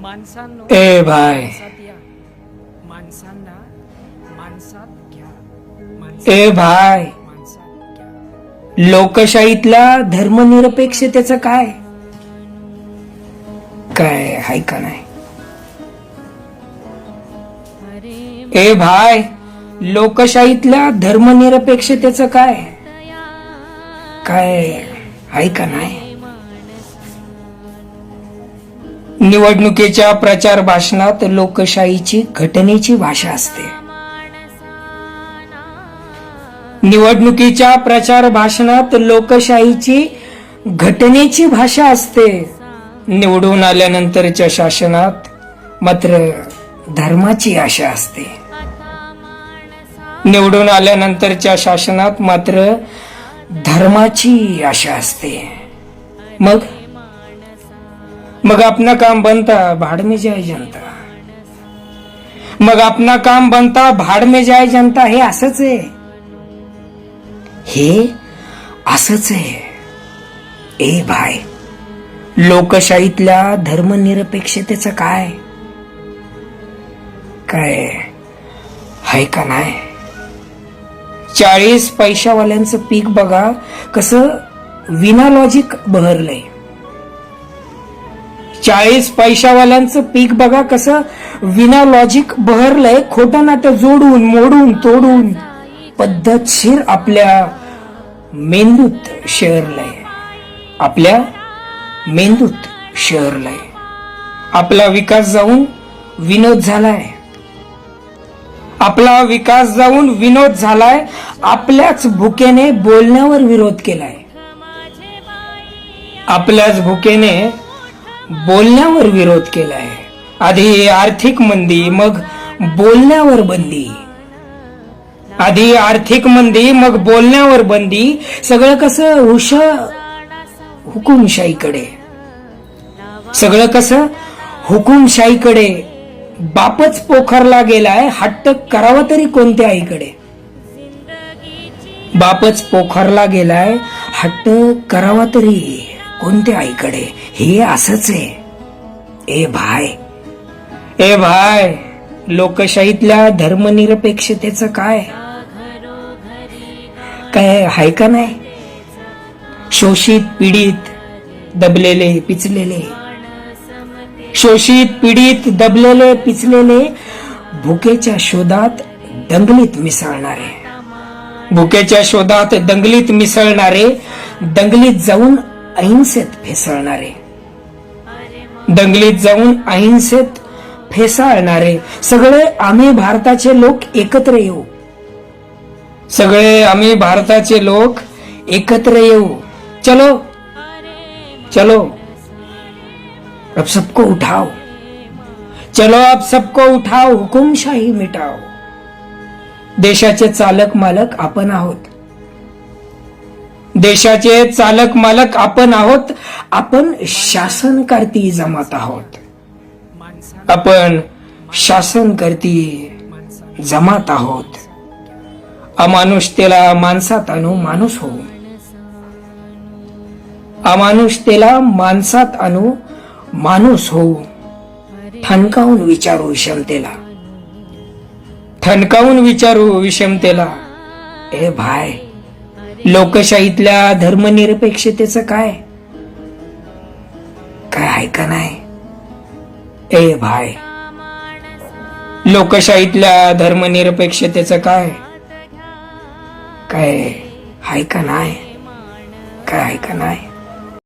माणसांनो ए भाय माणसांना माणसात घ्या. ए भाय लोकशाहीतल्या धर्मनिरपेक्षतेचं काय? काय हाय का नाही? ए भाय लोकशाहीतल्या धर्मनिरपेक्षतेचं काय? काय हाय का नाही? निवडणुकीच्या प्रचार भाषणात लोकशाहीची घटनेची भाषा असते. निवडणुकीच्या प्रचार भाषणात लोकशाहीची घटनेची भाषा असते. निवडून आल्यानंतरच्या शासनात मात्र धर्माची आशा असते. निवडून आल्यानंतरच्या शासनात मात्र धर्माची आशा असते. मग मग अपना काम बनता भाड़ में जाए जनता। मग अपना काम बनता भाड़ में जाए जनता हे असंच आहे. हे असंच आहे. ए भाय लोकशाहीतल्या धर्मनिरपेक्षतेचं काय? काय हाय का नाही? चाळीस पैशावाल्यांचं पीक बघा कसं विना लॉजिक बहरलंय. चाळीस पैशावाल्यांचं पीक बघा कसं विना लॉजिक बहरलंय. खोटं नाटं जोडून मोडून तोडून. पद्धतशीर आपल्या मेंदूत शेअरलंय आपल्या मेंदूत शेअरलंय आपला विकास जाऊन विनोद झालाय. आपला विकास जाऊन विनोद झालाय. आपल्याच भुकेने बोलण्यावर विरोध केलाय. आपल्याच भुकेने बोलण्यावर विरोध केलाय. आधी आर्थिक मंदी मग बोलण्यावर बंदी. आधी आर्थिक मंदी मग बोलण्यावर बंदी. सगळं कसं हुश हुकुमशाहीकडे. सगळं कसं हुकुमशाहीकडे. बापच पोखरला गेलाय हट्ट करावा तरी कोणत्या आईकडे? बापच पोखरला गेलाय हट्ट करावा तरी. कोणत्या आईकडे? हे असंच आहे. ए भाय. ए भाय लोकशाहीतल्या धर्मनिरपेक्षतेचं काय? काय हाय का नाही? शोषित पीडित दबलेले पिचलेले. शोषित पीडित दबलेले पिचलेले भुकेच्या शोधात दंगलीत मिसळणारे. भुकेच्या शोधात दंगलीत मिसळणारे दंगलीत जाऊन अहिंसेत फेसळणारे दंगलीत जाऊन अहिंसेत फेसाळणारे सगळे आम्ही भारताचे लोक एकत्र येऊ. सगळे आम्ही भारताचे लोक एकत्र येऊ. चलो. चलो. अब सबको उठाओ. चलो अब सबको उठाओ. हुकुमशाही मिटाओ. देशाचे चालक मालक आपण आहोत. देशाचे चालक मालक आपण आहोत. आपण शासनकर्ती जमात आहोत. आपण शासनकर्ती जमात आहोत. अमानुषतेला माणसात आणू माणूस होऊ अमानुषतेला माणसात आणू माणूस होऊ ठणकावून विचारू विषमतेला. ठणकावून विचारू विषमतेला. ए भाय लोकशाहीतल्या धर्मनिरपेक्षतेचं काय? काय आहे का नाही? ए भाय लोकशाहीतल्या धर्मनिरपेक्षतेचं काय? काय आहे का नाही? काय आहे का नाही?